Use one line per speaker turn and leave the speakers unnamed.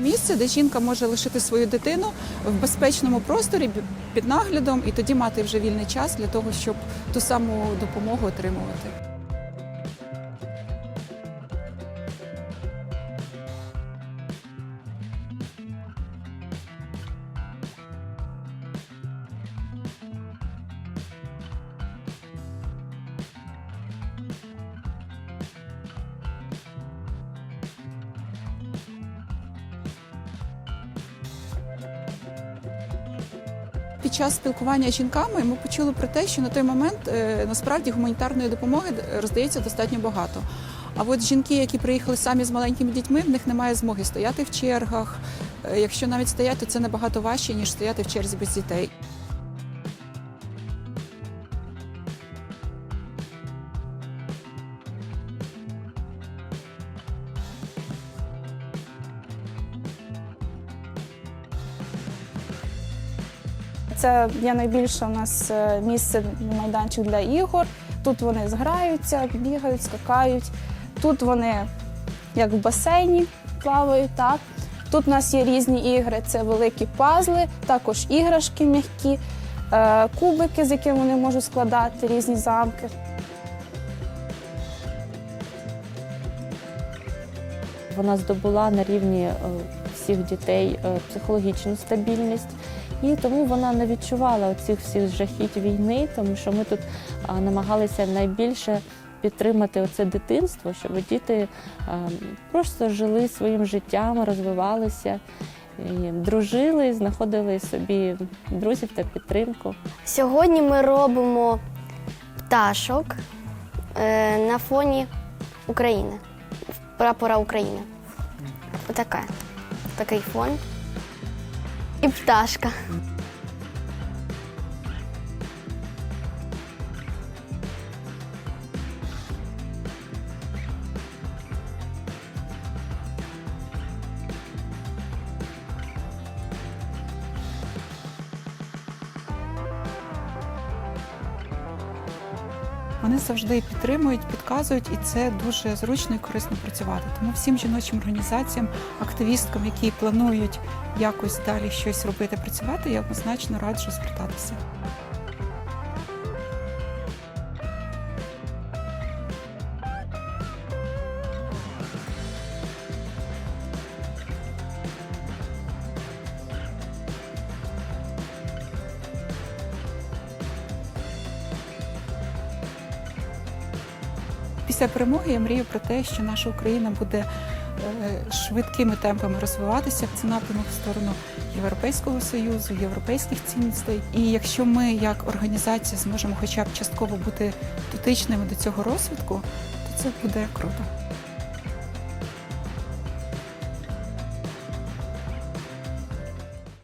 Місце, де жінка може лишити свою дитину в безпечному просторі під наглядом, і тоді мати вже вільний час для того, щоб ту саму допомогу отримувати. Під час спілкування з жінками ми почули про те, що на той момент е, насправді гуманітарної допомоги е, роздається достатньо багато. А от жінки, які приїхали самі з маленькими дітьми, в них немає змоги стояти в чергах. Е, Якщо навіть стояти, то це набагато важче, ніж стояти в черзі без дітей.
Це є найбільше у нас е, місце майданчик для ігор. Тут вони зграються, бігають, скакають. Тут вони як в басейні плавають. Так. Тут у нас є різні ігри, це великі пазли, також іграшки м'які, е, кубики, з якими вони можуть складати різні замки.
Вона здобула на рівні е, всіх дітей е, психологічну стабільність. І тому вона не відчувала оцих всіх жахіть війни, тому що ми тут намагалися найбільше підтримати оце дитинство, щоб діти просто жили своїм життям, розвивалися, і дружили, знаходили собі друзів та підтримку.
Сьогодні ми робимо пташок е, на фоні України, прапора України. Отака. Такий фон. І пташка.
Вони завжди підтримують, підказують, і це дуже зручно і корисно працювати. Тому всім жіночим організаціям, активісткам, які планують якось далі щось робити, працювати, я однозначно раджу звертатися. Після перемоги я мрію про те, що наша Україна буде е, швидкими темпами розвиватися в напрямок в сторону Європейського союзу, європейських цінностей. І якщо ми як організація зможемо хоча б частково бути дотичними до цього розвитку, то це буде круто.